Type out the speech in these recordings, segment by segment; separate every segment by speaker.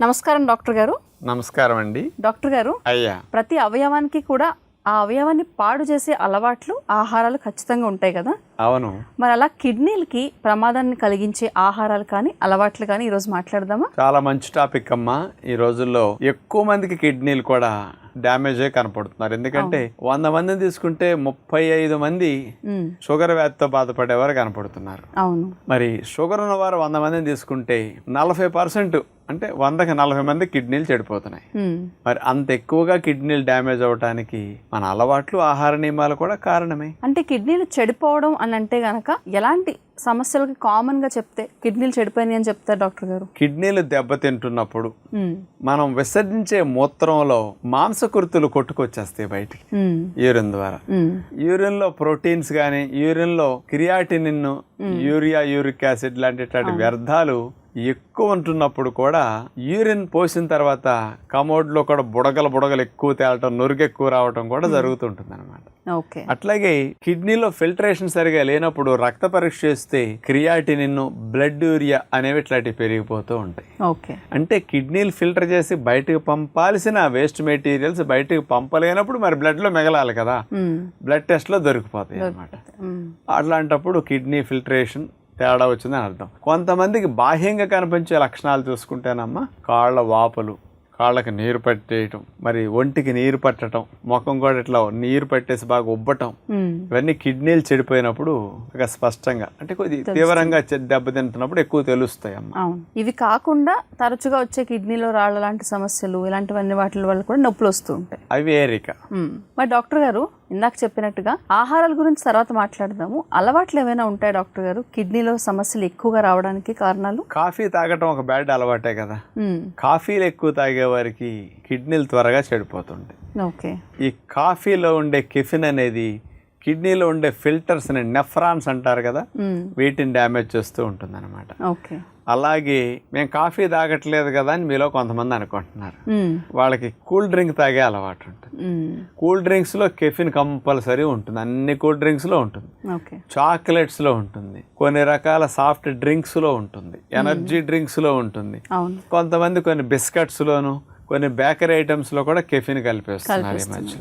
Speaker 1: నమస్కారం డాక్టర్ గారు.
Speaker 2: నమస్కారం అండి.
Speaker 1: డాక్టర్ గారు
Speaker 2: అయ్యా.
Speaker 1: ప్రతి అవయవానికి కూడా ఆ అవయవాన్ని పాడు చేసే అలవాట్లు ఆహారాలు ఖచ్చితంగా ఉంటాయి కదా?
Speaker 2: అవును.
Speaker 1: మరి అలా కిడ్నీలకి ప్రమాదాన్ని కలిగించే ఆహారాలు కానీ అలవాట్లు కానీ ఈరోజు మాట్లాడదామా?
Speaker 2: చాలా మంచి టాపిక్ అమ్మా. ఈ రోజుల్లో ఎక్కువ మందికి కిడ్నీలు కూడా డ్యామేజ్ కనపడుతున్నారు. ఎందుకంటే వంద మందిని తీసుకుంటే ముప్పై ఐదు మంది షుగర్ వ్యాధితో బాధపడేవారు కనపడుతున్నారు.
Speaker 1: అవును.
Speaker 2: మరి షుగర్ ఉన్నవారు వంద మందిని తీసుకుంటే నలభై పర్సెంట్ అంటే వందకి నలభై మంది కిడ్నీలు చెడిపోతున్నాయి. మరి అంత ఎక్కువగా కిడ్నీలు డ్యామేజ్ అవ్వటానికి మన అలవాట్లు ఆహార నియమాలు కూడా కారణమే.
Speaker 1: అంటే కిడ్నీలు చెడిపోవడం అని అంటే గనక ఎలాంటి సమస్యలకి కామన్గా చెప్తే కిడ్నీలు చెడిపోయినాయి అని చెప్తారు డాక్టర్ గారు?
Speaker 2: కిడ్నీలు దెబ్బతింటున్నప్పుడు మనం విసర్జించే మూత్రంలో మాంసకృతులు కొట్టుకొచ్చేస్తాయి బయటికి. యూరిన్ ద్వారా. యూరిన్లో ప్రోటీన్స్ కానీ యూరిన్లో క్రియాటినిన్ యూరియా యూరిక్ యాసిడ్ లాంటి వ్యర్థాలు ఎక్కువ ఉంటున్నప్పుడు కూడా యూరిన్ పోసిన తర్వాత కమోడ్లో కూడా బుడగలు బుడగలు ఎక్కువ తేలటం నురుగు ఎక్కువ రావటం కూడా జరుగుతుంటుంది అనమాట
Speaker 1: ఓకే.
Speaker 2: అట్లాగే కిడ్నీలో ఫిల్టరేషన్ సరిగా లేనప్పుడు రక్త పరీక్ష చేస్తే క్రియాటినిన్ బ్లడ్ యూరియా అనేవి ఇట్లాంటివి పెరిగిపోతూ ఉంటాయి.
Speaker 1: ఓకే.
Speaker 2: అంటే కిడ్నీలు ఫిల్టర్ చేసి బయటకు పంపాల్సిన వేస్ట్ మెటీరియల్స్ బయటకు పంపలేనప్పుడు మరి బ్లడ్లో మిగలాలి కదా. బ్లడ్ టెస్ట్లో దొరికిపోతాయి అన్నమాట.
Speaker 1: ఉమ్,
Speaker 2: అట్లాంటప్పుడు కిడ్నీ ఫిల్టరేషన్ తేడా వచ్చిందని అర్థం. కొంతమందికి బాహ్యంగా కనిపించే లక్షణాలు చూసుకుంటేనమ్మా కాళ్ళ వాపులు కాళ్ళకి నీరు పట్టేయటం మరి ఒంటికి నీరు పట్టడం ముఖం కూడా ఇట్లా నీరు పట్టేసి బాగా ఉబ్బటం ఇవన్నీ కిడ్నీలు చెడిపోయినప్పుడు ఇక స్పష్టంగా అంటే కొద్ది తీవ్రంగా దెబ్బతింటున్నప్పుడు ఎక్కువ తెలుస్తాయి అమ్మ
Speaker 1: ఇవి కాకుండా తరచుగా వచ్చే కిడ్నీలో రాళ్ళ లాంటి సమస్యలు ఇలాంటివన్నీ వాటి వల్ల కూడా నొప్పులు వస్తూ ఉంటాయి.
Speaker 2: అవి ఏరిక.
Speaker 1: మరి డాక్టర్ గారు ఇందాక చెప్పినట్టుగా ఆహారాల గురించి తర్వాత మాట్లాడదాము. అలవాట్లు ఏమైనా ఉంటాయి డాక్టర్ గారు? కిడ్నీలో సమస్యలు ఎక్కువగా రావడానికి కారణాలు?
Speaker 2: కాఫీ తాగటం ఒక బ్యాడ్ అలవాటే కదా. కాఫీలు ఎక్కువ తాగే వారికి కిడ్నీలు త్వరగా చెడిపోతుంటాయి.
Speaker 1: ఓకే.
Speaker 2: ఈ కాఫీలో ఉండే కెఫిన్ అనేది కిడ్నీలో ఉండే ఫిల్టర్స్ నెఫ్రాన్స్ అంటారు కదా. వీటిని డ్యామేజ్ చేస్తూ ఉంటుంది అనమాట అలాగే మేము కాఫీ తాగట్లేదు కదా అని మీలో కొంతమంది అనుకుంటున్నారు. వాళ్ళకి కూల్ డ్రింక్ తాగే అలవాటు ఉంటుంది. కూల్ డ్రింక్స్లో కెఫిన్ కంపల్సరీ ఉంటుంది. అన్ని కూల్ డ్రింక్స్లో ఉంటుంది. చాక్లెట్స్లో ఉంటుంది. కొన్ని రకాల సాఫ్ట్ డ్రింక్స్లో ఉంటుంది. ఎనర్జీ డ్రింక్స్లో ఉంటుంది. కొంతమంది కొన్ని బిస్కెట్స్లోను కొన్ని బేకరీ ఐటమ్స్లో కూడా కెఫిన్ కలిపేస్తున్నారు ఈ మధ్య.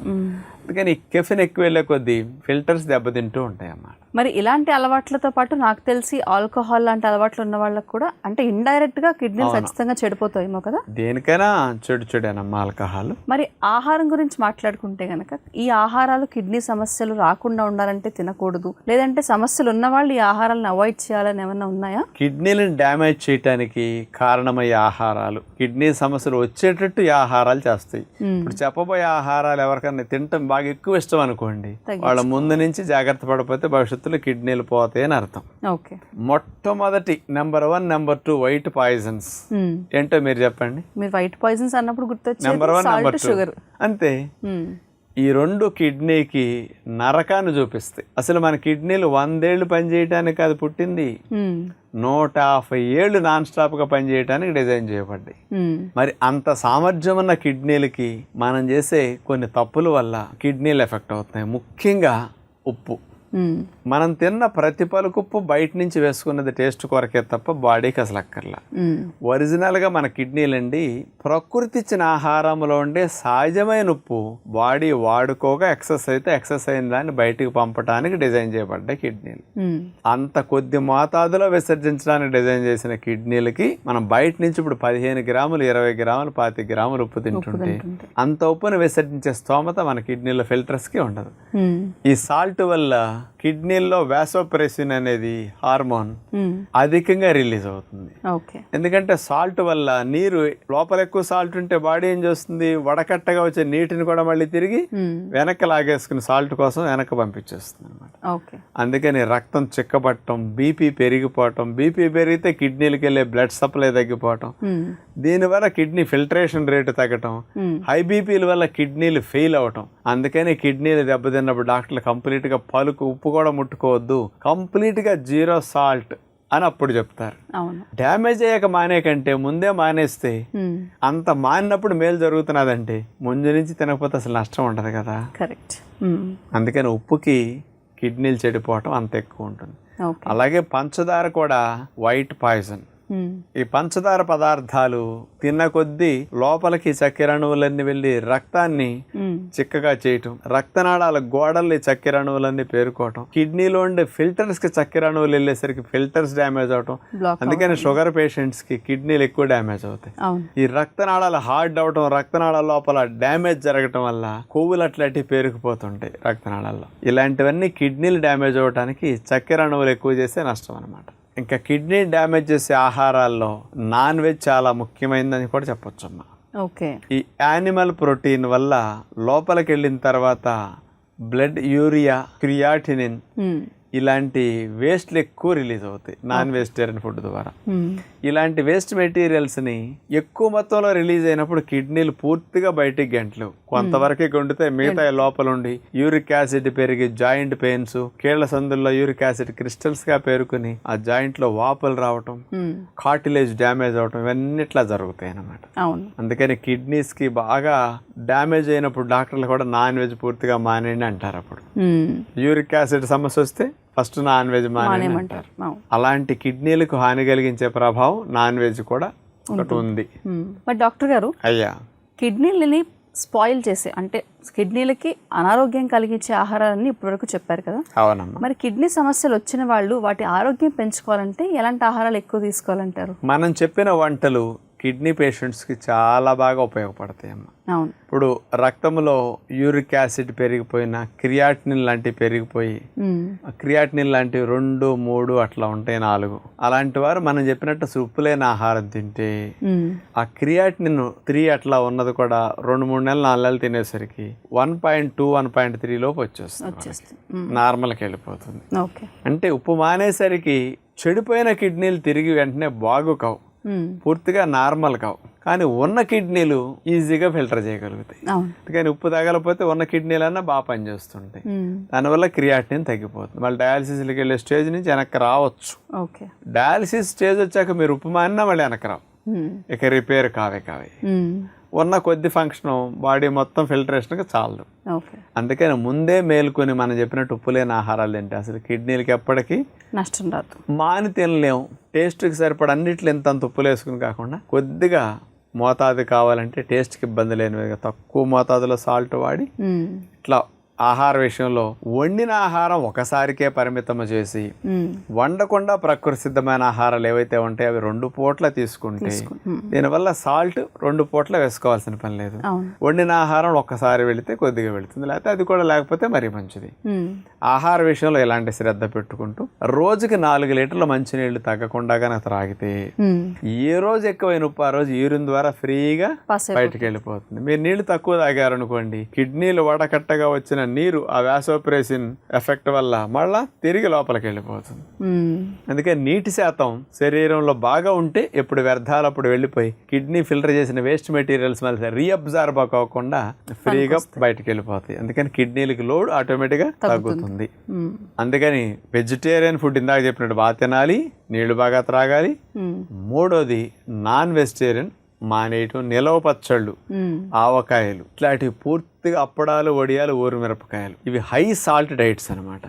Speaker 2: అందుకని కెఫిన్ ఎక్కువ వెళ్ళే కొద్దీ ఫిల్టర్స్ దెబ్బతింటూ ఉంటాయి అన్నమాట
Speaker 1: మరి ఇలాంటి అలవాట్లతో పాటు నాకు తెలిసి ఆల్కహాల్ లాంటి అలవాట్లు ఉన్న వాళ్ళకి కూడా అంటే ఇండైరెక్ట్గా కిడ్నీలు ఖచ్చితంగా చెడిపోతాయేమో కదా?
Speaker 2: దేనికైనా చెడు చెడేనమ్మా ఆల్కహాల్.
Speaker 1: మరి ఆహారం గురించి మాట్లాడుకుంటే గనక ఈ ఆహారాలు కిడ్నీ సమస్యలు రాకుండా ఉండాలంటే తినకూడదు. లేదంటే సమస్యలు ఉన్న వాళ్ళు ఈ ఆహారాలను అవాయిడ్ చేయాలని ఏమన్నా ఉన్నాయా?
Speaker 2: కిడ్నీలను డ్యామేజ్ చేయడానికి కారణమయ్యే ఆహారాలు. కిడ్నీ సమస్యలు వచ్చేటట్టు ఈ ఆహారాలు చేస్తాయి. ఇప్పుడు చెప్పబోయే ఆహారాలు ఎవరికైనా తినటం బాగా ఎక్కువ ఇష్టం అనుకోండి. వాళ్ళ ముందు నుంచి జాగ్రత్త పడిపోతే భవిష్యత్తులో కిడ్నీలు పోతాయి అని అర్థం.
Speaker 1: ఓకే.
Speaker 2: మొట్టమొదటి number one number two white poisons. ఏంటో మీరు చెప్పండి.
Speaker 1: మీరు వైట్ పాయిజన్స్ అన్నప్పుడు
Speaker 2: number one number two.
Speaker 1: Sugar.
Speaker 2: అంతే. ఈ రెండు కిడ్నీకి నరకాన్ని చూపిస్తాయి. అసలు మన కిడ్నీలు వందేళ్ళు పనిచేయటానికి అది పుట్టింది? నూట యాభై ఏళ్ళు నాన్ స్టాప్గా పనిచేయడానికి డిజైన్ చేయబడ్డాయి. మరి అంత సామర్థ్యం ఉన్న కిడ్నీలకి మనం చేసే కొన్ని తప్పుల వల్ల కిడ్నీలు ఎఫెక్ట్ అవుతున్నాయి. ముఖ్యంగా ఉప్పు. మనం తిన్న ప్రతి పలుకుప్పు బయట నుంచి వేసుకున్నది టేస్ట్ కొరకే తప్ప బాడీకి అసలు అక్కర్లా. ఒరిజినల్గా మన కిడ్నీలండి ప్రకృతి ఇచ్చిన ఆహారంలో ఉండే సహజమైన ఉప్పు బాడీ వాడుకోగా ఎక్సెస్ అయితే ఎక్సెస్ అయిన దాన్ని బయటికి పంపడానికి డిజైన్ చేయబడ్డాయి కిడ్నీలు. అంత కొద్ది మోతాదులో విసర్జించడానికి డిజైన్ చేసిన కిడ్నీలకి మనం బయట నుంచి ఇప్పుడు పదిహేను గ్రాములు ఇరవై గ్రాములు పాతి గ్రాములు ఉప్పు తింటుంటే అంత ఉప్పును విసర్జించే స్తోమత మన కిడ్నీల ఫిల్టర్స్కి ఉండదు. ఈ సాల్ట్ వల్ల కిడ్నీల్లో వ్యాసోప్రెసిన్ అనేది హార్మోన్ అధికంగా రిలీజ్ అవుతుంది. ఎందుకంటే సాల్ట్ వల్ల నీరు లోపల ఎక్కువ సాల్ట్ ఉంటే బాడీ ఏం చేస్తుంది? వడకట్టగా వచ్చే నీటిని కూడా మళ్ళీ తిరిగి వెనక్కి లాగేసుకుని సాల్ట్ కోసం వెనక్కి పంపించేస్తుంది అనమాట అందుకని రక్తం చిక్కబట్టడం బీపీ పెరిగిపోవటం బీపీ పెరిగితే కిడ్నీలకు వెళ్ళే బ్లడ్ సప్లై తగ్గిపోవటం దీనివల్ల కిడ్నీ ఫిల్టరేషన్ రేటు తగ్గటం హై బీపీల వల్ల కిడ్నీలు ఫెయిల్ అవటం అందుకని కిడ్నీలు దెబ్బతిన్నప్పుడు డాక్టర్లు కంప్లీట్గా పలుకు ఉప్పు కూడా ముట్టుకోవద్దు. కంప్లీట్గా జీరో సాల్ట్ అని అప్పుడు చెప్తారు. డ్యామేజ్ అయ్యాక మానే కంటే ముందే మానేస్తే. అంత మానినప్పుడు మేలు జరుగుతున్నదంటే ముందు నుంచి తినకపోతే అసలు నష్టం ఉండదు కదా.
Speaker 1: కరెక్ట్.
Speaker 2: అందుకని ఉప్పుకి కిడ్నీలు చెడిపోవటం అంత ఎక్కువ ఉంటుంది. అలాగే పంచదార కూడా వైట్ పాయిజన్. ఈ పంచదార పదార్థాలు తిన్న కొద్దీ లోపలికి చక్కెర అణువులన్నీ వెళ్ళి రక్తాన్ని. చిక్కగా చేయటం రక్తనాళాల గోడల్ని చక్కెర అణువులన్నీ పేరుకోవటం కిడ్నీలో ఉండే ఫిల్టర్స్కి చక్కెర అణువులు వెళ్ళేసరికి ఫిల్టర్స్ డ్యామేజ్ అవటం. అందుకని షుగర్ పేషెంట్స్కి కిడ్నీలు ఎక్కువ డ్యామేజ్ అవుతాయి. ఈ రక్తనాళాలు హార్డ్ అవటం రక్తనాళాల లోపల డ్యామేజ్ జరగటం వల్ల కొవ్వులు అట్లాంటివి పేరుకుపోతుంటాయి రక్తనాళాల్లో. ఇలాంటివన్నీ కిడ్నీలు డ్యామేజ్ అవ్వడానికి చక్కెర అణువులు ఎక్కువ చేస్తే నష్టం అనమాట ఇంకా కిడ్నీ డ్యామేజ్ చేసే ఆహారాల్లో నాన్ వెజ్ చాలా ముఖ్యమైనదని కూడా చెప్పొచ్చు అమ్మా
Speaker 1: ఓకే
Speaker 2: ఈ యానిమల్ ప్రోటీన్ వల్ల లోపలికి వెళ్ళిన తర్వాత బ్లడ్ యూరియా క్రియాటినిన్. ఇలాంటి వేస్ట్లు ఎక్కువ రిలీజ్ అవుతాయి నాన్ వెజిటేరియన్ ఫుడ్ ద్వారా. ఇలాంటి వేస్ట్ మెటీరియల్స్ని ఎక్కువ మొత్తంలో రిలీజ్ అయినప్పుడు కిడ్నీలు పూర్తిగా బయటికి గంటలు కొంతవరకే గొండితే మిగతా లోపల ఉండి యూరిక్ యాసిడ్ పెరిగి జాయింట్ పెయిన్స్ కీళ్ళ సందుల్లో యూరిక్ యాసిడ్ క్రిస్టల్స్గా పేరుకుని ఆ జాయింట్లో వాపులు రావటం. కార్టిలేజ్ డ్యామేజ్ అవటం ఇవన్నీ ఇట్లా జరుగుతాయి అన్నమాట
Speaker 1: అవును
Speaker 2: అందుకని కిడ్నీస్కి బాగా డ్యామేజ్ అయినప్పుడు డాక్టర్లు కూడా నాన్ వెజ్ పూర్తిగా మానేయండి అంటారు అప్పుడు. యూరిక్ యాసిడ్ సమస్య వస్తే ఫస్ట్ నాన్ వెజ్
Speaker 1: మానేమంటారు
Speaker 2: అలాంటి కిడ్నీలకు హాని కలిగించే ప్రభావం నాన్ వెజ్ కూడా ఒకటి ఉంది.
Speaker 1: మరి డాక్టర్ గారు
Speaker 2: అయ్యా.
Speaker 1: కిడ్నీలని స్పాయిల్ చేసే అంటే కిడ్నీలకి అనారోగ్యం కలిగించే ఆహారాలన్నీ ఇప్పటివరకు చెప్పారు కదా.
Speaker 2: అవునమ్మా.
Speaker 1: మరి కిడ్నీ సమస్యలు వచ్చిన వాళ్ళు వాటి ఆరోగ్యం పెంచుకోవాలంటే ఎలాంటి ఆహారాలు ఎక్కువ తీసుకోవాలంటారు?
Speaker 2: మనం చెప్పిన వంటలు కిడ్నీ పేషెంట్స్కి చాలా బాగా ఉపయోగపడతాయి అమ్మ.
Speaker 1: అవును.
Speaker 2: ఇప్పుడు రక్తంలో యూరిక్ యాసిడ్ పెరిగిపోయిన క్రియాటినిన్ లాంటివి పెరిగిపోయి క్రియాటినిన్ లాంటివి రెండు మూడు అట్లా ఉంటాయి నాలుగు. అలాంటి వారు మనం చెప్పినట్టు సుప్పులేని ఆహారం తింటే. ఆ క్రియాటినిన్ త్రీ అట్లా ఉన్నది కూడా రెండు మూడు నెలలు నాలుగు నెలలు తినేసరికి one point two one point three లోపు వచ్చేస్తుంది. నార్మల్కి వెళ్ళిపోతుంది. అంటే ఉప్పు మానేసరికి చెడిపోయిన కిడ్నీలు తిరిగి వెంటనే బాగు కావు. పూర్తిగా నార్మల్ కావు. కానీ ఉన్న కిడ్నీలు ఈజీగా ఫిల్టర్ చేయగలుగుతాయి. కానీ ఉప్పు తగలపోతే ఉన్న కిడ్నీలన్నా బాగా పనిచేస్తుంటాయి.
Speaker 1: మ్మ్.
Speaker 2: దానివల్ల క్రియాటిన్ తగ్గిపోతుంది. మళ్ళీ డయాలసిస్కి వెళ్ళే స్టేజ్ నుంచి వెనక్కి రావచ్చు.
Speaker 1: ఓకే
Speaker 2: డయాలసిస్ స్టేజ్ వచ్చాక మీరు ఉప్పు మానినా మళ్ళీ వెనక్కి రావు.
Speaker 1: మ్మ్.
Speaker 2: ఇక రిపేర్ కావే కావే. ఉన్న కొద్ది ఫంక్షన్ బాడీ మొత్తం ఫిల్టరేషన్కి చాలదు. అందుకని ముందే మేల్కొని మనం చెప్పినట్టు ఉప్పు లేని ఆహారాలు తింటే అసలు కిడ్నీలకి ఎప్పటికీ
Speaker 1: నష్టం రాదు.
Speaker 2: మాని తినలేం టేస్ట్కి సరిపడ అన్నిట్లో ఇంత ఉప్పులు వేసుకుని కాకుండా కొద్దిగా మోతాదు కావాలంటే టేస్ట్కి ఇబ్బంది లేని తక్కువ మోతాదులో సాల్ట్ వాడి. ఇట్లా ఆహార విషయంలో వండిన ఆహారం ఒకసారికే పరిమితం చేసి. వండకుండా ప్రకృతి సిద్ధమైన ఆహారాలు ఏవైతే ఉంటాయో అవి రెండు పూట్ల తీసుకుంటే. దీనివల్ల సాల్ట్ రెండు పూట్ల వేసుకోవాల్సిన పని లేదు వండిన ఆహారం ఒక్కసారి వెళితే కొద్దిగా వెళుతుంది లేకపోతే అది కూడా లేకపోతే మరీ మంచిది. ఆహార విషయంలో ఎలాంటి శ్రద్ధ పెట్టుకుంటూ రోజుకి నాలుగు లీటర్ల మంచినీళ్ళు తగ్గకుండా కనుక త్రాగితే. ఏ రోజు ఎక్కువైన ఉప్పు ఆ రోజు యూరిన్ ద్వారా ఫ్రీగా బయటకు వెళ్ళిపోతుంది మీరు నీళ్ళు తక్కువ తాగారనుకోండి కిడ్నీలు వడకట్టగా వచ్చిన నీరు ఆ వ్యాసోప్రెసిన్ ఎఫెక్ట్ వల్ల మళ్ళా తిరిగి లోపలికి వెళ్ళిపోతుంది. అందుకే నీటి శాతం శరీరంలో బాగా ఉంటే ఎప్పుడు వ్యర్థాలు అప్పుడు వెళ్ళిపోయి కిడ్నీ ఫిల్టర్ చేసిన వేస్ట్ మెటీరియల్స్ మళ్ళీ రీఅబ్జార్బ్ అవ్వకుండా ఫ్రీగా బయటకు వెళ్ళిపోతాయి అందుకని కిడ్నీలకి లోడ్ ఆటోమేటిక్గా తగ్గుతుంది. అందుకని వెజిటేరియన్ ఫుడ్ ఇందాక చెప్పినట్టు బాగా తినాలి నీళ్ళు బాగా త్రాగాలి. మూడోది నాన్ వెజిటేరియన్ మానేయటం నిలవ పచ్చళ్ళు. ఆవకాయలు ఇట్లాంటివి పూర్తిగా అప్పడాలు వడియాలు ఊరు మిరపకాయలు ఇవి హై సాల్ట్ డైట్స్ అనమాట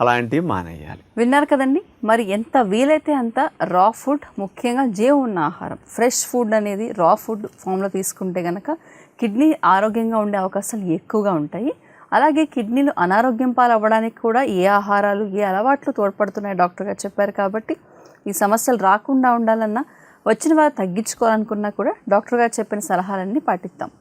Speaker 2: అలాంటివి మానేయాలి.
Speaker 1: విన్నారు కదండి? మరి ఎంత వీలైతే అంత రా ఫుడ్ ముఖ్యంగా జీవం ఉన్న ఆహారం. ఫ్రెష్ ఫుడ్ అనేది రా ఫుడ్ ఫామ్లో తీసుకుంటే కనుక కిడ్నీ ఆరోగ్యంగా ఉండే అవకాశాలు ఎక్కువగా ఉంటాయి. అలాగే కిడ్నీలు అనారోగ్యం పాలవ్వడానికి కూడా ఏ ఆహారాలు ఏ అలవాట్లు తోడ్పడుతున్నాయి డాక్టర్ గారు చెప్పారు కాబట్టి ఈ సమస్యలు రాకుండా ఉండాలన్నా వచ్చిన వారు తగ్గించుకోవాలనుకున్నా కూడా డాక్టర్ గారు చెప్పిన సలహాలన్నీ పాటిస్తాం